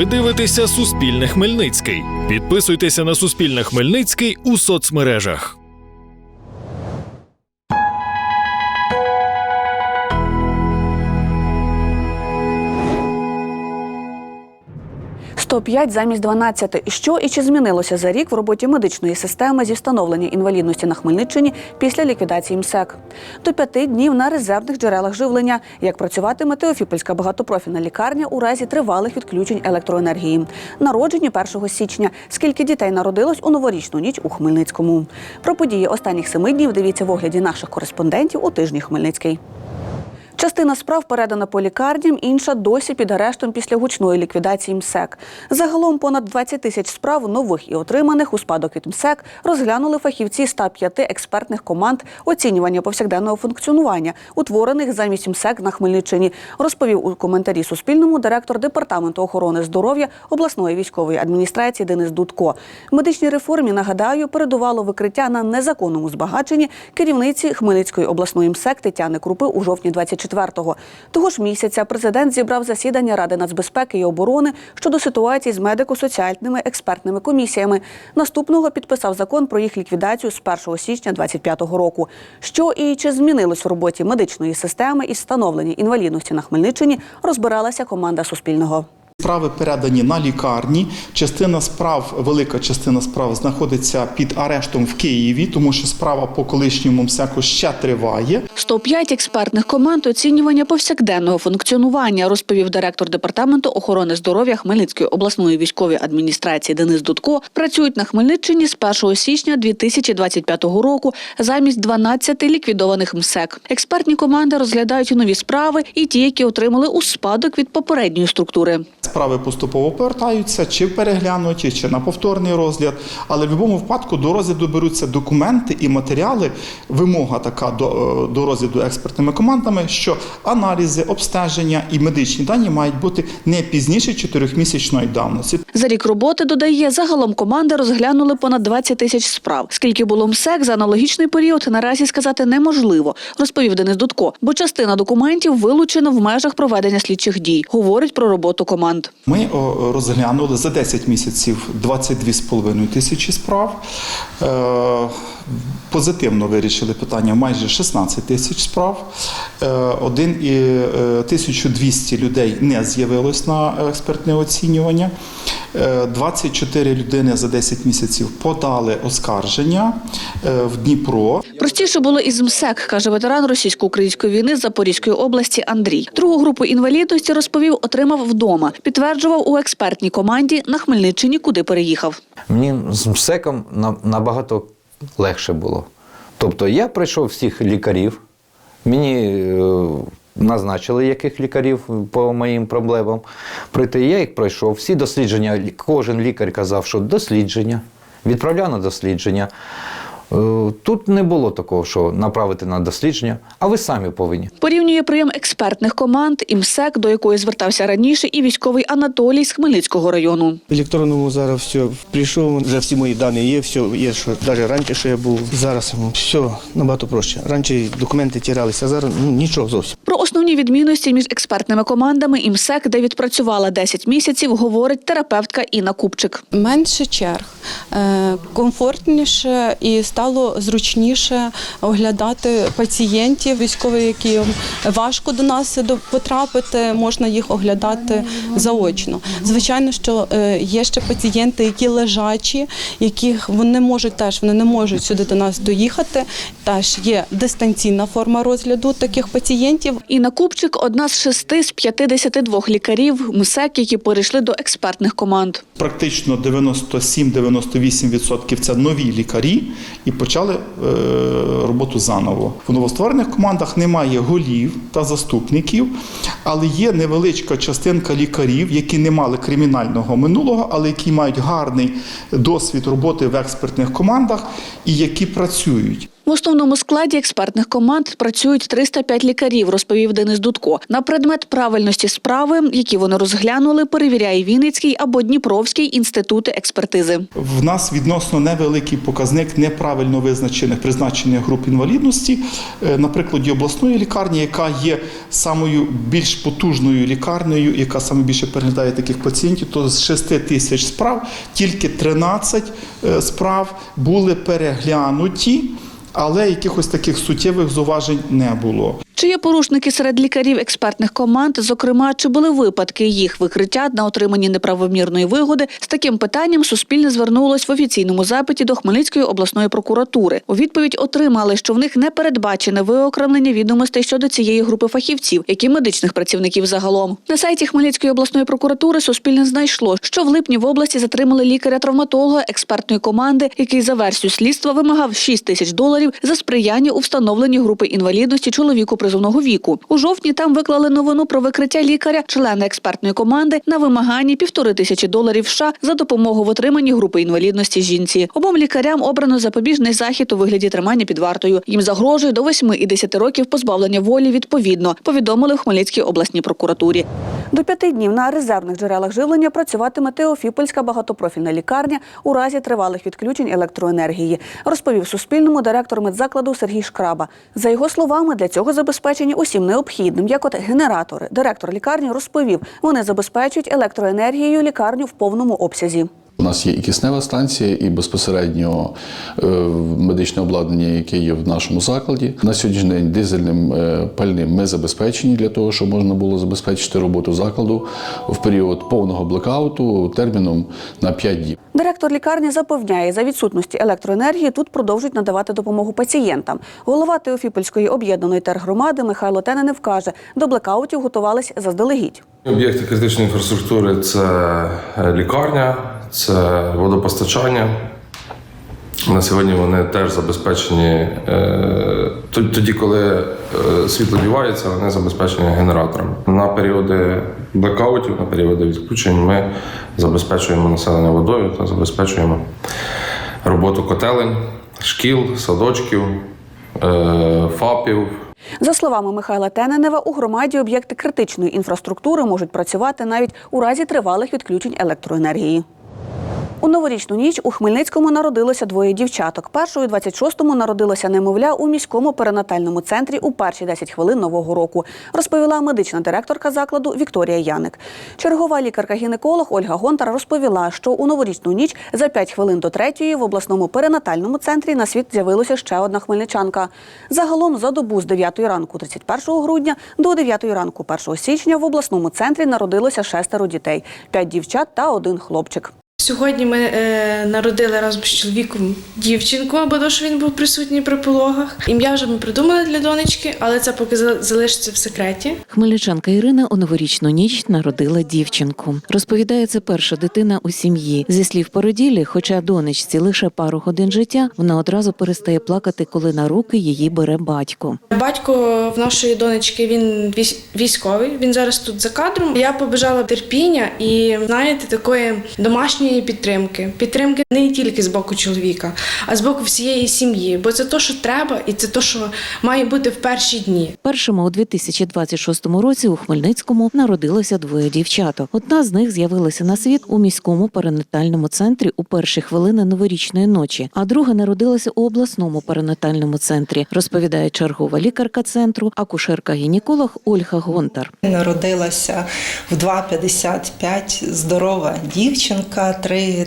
Ви дивитеся Суспільне Хмельницький. Підписуйтеся на Суспільне Хмельницький у соцмережах. – 105 замість 12. Що і чи змінилося за рік в роботі медичної системи зі встановлення інвалідності на Хмельниччині після ліквідації МСЕК? До п'яти днів на резервних джерелах живлення. Як працюватиме Теофіпольська багатопрофільна лікарня у разі тривалих відключень електроенергії? Народжені 1 січня. Скільки дітей народилось у новорічну ніч у Хмельницькому? Про події останніх семи днів дивіться в огляді наших кореспондентів у тижні Хмельницький. Частина справ передана по лікарням, інша досі під арештом після гучної ліквідації МСЕК. Загалом понад 20 тисяч справ нових і отриманих у спадок від МСЕК розглянули фахівці 105 експертних команд оцінювання повсякденного функціонування, утворених замість МСЕК на Хмельниччині, розповів у коментарі Суспільному директор департаменту охорони здоров'я обласної військової адміністрації Денис Дудко. Медичній реформі нагадаю передувало викриття на незаконному збагаченні керівниці Хмельницької обласної МСЕК Тетяни Крупи у жовтні 24-го. Того ж місяця президент зібрав засідання Ради нацбезпеки і оборони щодо ситуації з медико-соціальними експертними комісіями. Наступного підписав закон про їх ліквідацію з 1 січня 25-го року. Що і чи змінилось в роботі медичної системи і встановлення інвалідності на Хмельниччині, розбиралася команда Суспільного. Справи передані на лікарні. Частина справ, велика частина справ знаходиться під арештом в Києві, тому що справа по колишньому МСЕКу ще триває. 105 експертних команд оцінювання повсякденного функціонування, розповів директор департаменту охорони здоров'я Хмельницької обласної військової адміністрації Денис Дудко. Працюють на Хмельниччині з 1 січня 2025 року замість 12 ліквідованих МСЕК. Експертні команди розглядають і нові справи, і ті, які отримали у спадок від попередньої структури. Справи поступово повертаються, чи переглянуті, чи на повторний розгляд. Але в будь-якому випадку до розгляду беруться документи і матеріали. Вимога така до, е, до розгляду експертними командами, що аналізи, обстеження і медичні дані мають бути не пізніше 4-місячної давності. За рік роботи додає загалом команди розглянули понад 20 тисяч справ. Скільки було МСЕК за аналогічний період, наразі сказати неможливо, розповів Денис Дудко. Бо частина документів вилучена в межах проведення слідчих дій. Говорить про роботу команд. Ми розглянули за 10 місяців 22,5 тисячі справ. Е, Позитивно вирішили питання майже 16 тисяч справ. Е, Один і е, 1200 людей не з'явилось на експертне оцінювання. Е, 24 людини за 10 місяців подали оскарження е, в Дніпро. Простіше було із МСЕК, каже ветеран російсько-української війни з Запорізької області Андрій. Другу групу інвалідності розповів, отримав вдома. Підтверджував у експертній команді на Хмельниччині, куди переїхав. Мені з МСЕКом на- набагато легше було. Тобто я пройшов всіх лікарів, мені е, назначили яких лікарів по моїм проблемам прийти. Я їх пройшов. Всі дослідження, кожен лікар казав, що дослідження, відправляв на дослідження. Е, Тут не було такого, що направити на дослідження, а ви самі повинні. Порівнює прийом експертних команд і МСЕК, до якої звертався раніше, і військовий Анатолій з Хмельницького району. В електронному зараз все прийшов, вже всі мої дані є, все є, що навіть раніше, що я був. Зараз все набагато проще. Раніше документи тірялися, а зараз ну, нічого зовсім. Про основні відмінності між експертними командами і МСЕК, де відпрацювала 10 місяців, говорить терапевтка Інна Купчик. Менше черг, е, комфортніше і стало зручніше оглядати пацієнтів військових, які важко до нас до- потрапити, можна їх оглядати заочно. Звичайно, що е, є ще пацієнти, які лежачі, яких вони можуть теж вони не можуть сюди до нас доїхати. Теж є дистанційна форма розгляду таких пацієнтів. Інна Купчик – одна з шести з 52 лікарів МСЕК, які перейшли до експертних команд. Практично 97-98% це нові лікарі і почали е, роботу заново. В новостворених командах немає голів та заступників, але є невеличка частинка лікарів, які не мали кримінального минулого, але які мають гарний досвід роботи в експертних командах і які працюють. В основному складі експертних команд працюють 305 лікарів, розповів Денис Дудко. На предмет правильності справи, які вони розглянули, перевіряє Вінницький або Дніпровський інститути експертизи. В нас відносно невеликий показник неправильно визначених призначених груп інвалідності. Е, На прикладі обласної лікарні, яка є самою більш потужною лікарнею, яка саме більше переглядає таких пацієнтів, то з 6 тисяч справ тільки 13 е, справ були переглянуті, але якихось таких суттєвих зуважень не було. Чи є порушники серед лікарів експертних команд? Зокрема, чи були випадки їх викриття на отриманні неправомірної вигоди? З таким питанням Суспільне звернулось в офіційному запиті до Хмельницької обласної прокуратури. У відповідь отримали, що в них не передбачене виокремлення відомостей щодо цієї групи фахівців, як і медичних працівників загалом. На сайті Хмельницької обласної прокуратури Суспільне знайшло, що в липні в області затримали лікаря-травматолога експертної команди, який за версією слідства вимагав 6 тисяч доларів за сприяння у встановленні групи інвалідності чоловіку призовного віку. У жовтні там виклали новину про викриття лікаря, члена експертної команди, на вимаганні півтори тисячі доларів США за допомогу в отриманні групи інвалідності жінці. Обом лікарям обрано запобіжний захід у вигляді тримання під вартою. Їм загрожує до 8 і 10 років позбавлення волі відповідно. Повідомили в Хмельницькій обласній прокуратурі. До п'яти днів на резервних джерелах живлення працюватиме Теофіпольська багатопрофільна лікарня у разі тривалих відключень електроенергії, розповів Суспільному директор медзакладу Сергій Шкраба. За його словами, для цього забезпечені усім необхідним, як от генератори. Директор лікарні розповів, вони забезпечують електроенергією лікарню в повному обсязі. У нас є і киснева станція, і безпосередньо е, медичне обладнання, яке є в нашому закладі. На сьогоднішній день дизельним е, пальним ми забезпечені для того, щоб можна було забезпечити роботу закладу в період повного блекауту терміном на 5 діб. Директор лікарні запевняє, за відсутності електроенергії тут продовжують надавати допомогу пацієнтам. Голова Теофіпольської об'єднаної тергромади Михайло Тененев каже, до блекаутів готувались заздалегідь. Об'єкти критичної інфраструктури це е, лікарня, це водопостачання. На сьогодні вони теж забезпечені е, тоді, коли е, світло дівається, вони забезпечені генераторами. На періоди блекаутів, на періоди відключень ми забезпечуємо населення водою та забезпечуємо роботу котелень, шкіл, садочків, е, ФАПів, За словами Михайла Тененева, у громаді об'єкти критичної інфраструктури можуть працювати навіть у разі тривалих відключень електроенергії. У новорічну ніч у Хмельницькому народилося двоє дівчаток. Першою 26-му народилося немовля у міському перинатальному центрі у перші 10 хвилин нового року, розповіла медична директорка закладу Вікторія Яник. Чергова лікарка-гінеколог Ольга Гонтар розповіла, що у новорічну ніч за 5 хвилин до третьої в обласному перинатальному центрі на світ з'явилася ще одна хмельничанка. Загалом за добу з 9 ранку 31 грудня до 9 ранку 1 січня в обласному центрі народилося шестеро дітей: п'ять дівчат та один хлопчик. Сьогодні ми е, народили разом з чоловіком дівчинку, або то, що він був присутній при пологах. Ім'я вже ми придумали для донечки, але це поки за- залишиться в секреті. Хмельничанка Ірина у новорічну ніч народила дівчинку. Розповідає, це перша дитина у сім'ї. Зі слів породілі, хоча донечці лише пару годин життя, вона одразу перестає плакати, коли на руки її бере батько. Батько в нашої донечки він військ- військовий. Він зараз тут за кадром. Я побажала терпіння і знаєте, такої домашньої підтримки. Підтримки не тільки з боку чоловіка, а з боку всієї сім'ї. Бо це то, що треба, і це то, що має бути в перші дні. Першими у 2026 році у Хмельницькому народилося двоє дівчаток. Одна з них з'явилася на світ у міському перинатальному центрі у перші хвилини новорічної ночі, а друга народилася у обласному перинатальному центрі, розповідає чергова лікарка центру, акушерка-гінеколог Ольга Гонтар. Народилася в 2,55 здорова дівчинка, 3,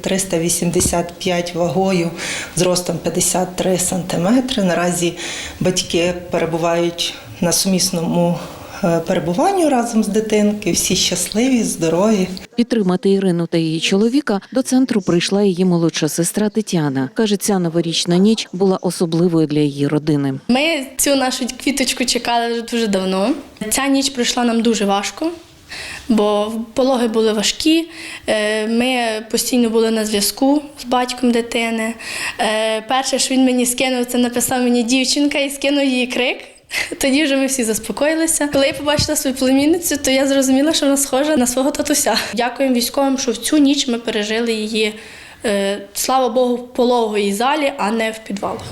385 вагою, зростом 53 сантиметри. Наразі батьки перебувають на сумісному е, перебуванню разом з дитинки. Всі щасливі, здорові. Підтримати Ірину та її чоловіка до центру прийшла її молодша сестра Тетяна. каже, ця новорічна ніч була особливою для її родини. Ми цю нашу квіточку чекали вже дуже давно. Ця ніч пройшла нам дуже важко, бо пологи були важкі. Е, Ми постійно були на зв'язку з батьком дитини. Е, Перше, що він мені скинув, це написав мені дівчинка і скинув її крик. Тоді вже ми всі заспокоїлися. Коли я побачила свою племінницю, то я зрозуміла, що вона схожа на свого татуся. Дякуємо військовим, що в цю ніч ми пережили її, е, слава Богу, в пологовій залі, а не в підвалах.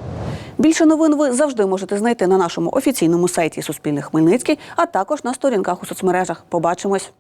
Більше новин ви завжди можете знайти на нашому офіційному сайті Суспільне Хмельницький, а також на сторінках у соцмережах. Побачимось.